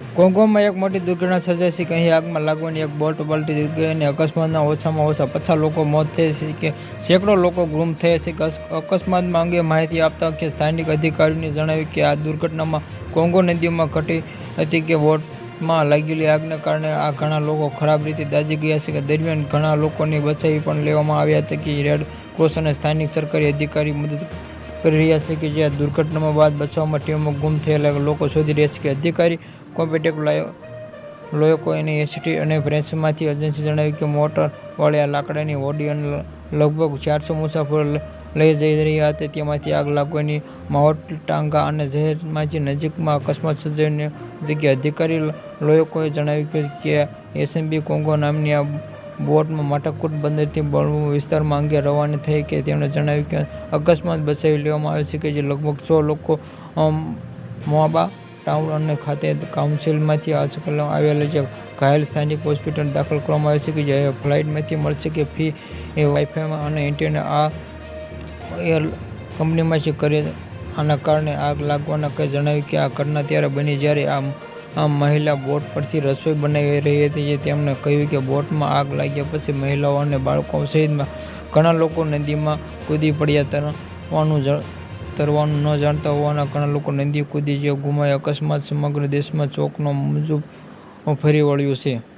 કોંગોમાં એક મોટી દુર્ઘટના સર્જાઈ છે કે અહીં આગમાં લાગવાની એક બોટ પલટી ગઈ અને અકસ્માતના ઓછામાં ઓછા પચાસ લોકો મોત થયા છે કે સેંકડો લોકો ગુમ થયા છે અકસ્માતમાં અંગે માહિતી આપતા કે સ્થાનિક અધિકારીઓને જણાવ્યું કે આ દુર્ઘટનામાં કોંગો નદીમાં ઘટી હતી કે બોટમાં લાગેલી આગને કારણે આ ઘણા લોકો ખરાબ રીતે દાઝી ગયા છે કે દરમિયાન ઘણા લોકોને બચાવી પણ લેવામાં આવ્યા હતા કે રેડ ક્રોસ અને સ્થાનિક સરકારી અધિકારી મદદ કરી રહ્યા છે કે જ્યાં દુર્ઘટનામાં બાદ બચાવમાં ટીમમાં ગુમ થયેલા લોકો શોધી રહ્યા છે કે અધિકારી કોમ્પિટેક લોયકો એની એસટી અને ફ્રેન્ચમાંથી એજન્સી જણાવ્યું કે મોટરવાળી આ લાકડાની હોડી અને લગભગ ચારસો મુસાફરો લઈ જઈ રહ્યા હતા. તેમાંથી આગ લાગવાની માહોટ ટાંગા અને જહેરમાંથી નજીકમાં અકસ્માત સર્જાઈને જગ્યાએ અધિકારી લોયકોએ જણાવ્યું કે એસએમબી કોંગો નામની આ બોટમાં માટાકૂટ બંદરથી બળવું વિસ્તારમાં અંગે રવાની થઈ કે તેમણે જણાવ્યું કે અકસ્માત બચાવી લેવામાં આવ્યો છે કે જે લગભગ સો લોકો મોબા ટાઉન અને ખાતે કાઉન્સિલમાંથી આજકાલ આવેલા જે ઘાયલ સ્થાનિક હોસ્પિટલ દાખલ કરવામાં આવે છે કે જે ફ્લાઇટમાંથી મળશે કે ફી એ વાઈફાઈમાં અને ઇન્ટરનેટ આ એર કંપનીમાંથી કરી, આના કારણે આગ લાગવાના કંઈ જણાવ્યું કે આ ઘટના ત્યારે બની જ્યારે આ આ મહિલા બોટ પરથી રસોઈ બનાવી રહી હતી જે તેમણે કહ્યું કે બોટમાં આગ લાગ્યા પછી મહિલાઓ અને બાળકો સહિતમાં ઘણા લોકો નદીમાં કૂદી પડ્યા. તરવાનું તરવાનું ન જાણતા હોવાના ઘણા લોકો નદી કૂદી જે ગુમાય. અકસ્માત સમગ્ર દેશમાં ચોકનો મુજબ ફરી વળ્યું છે.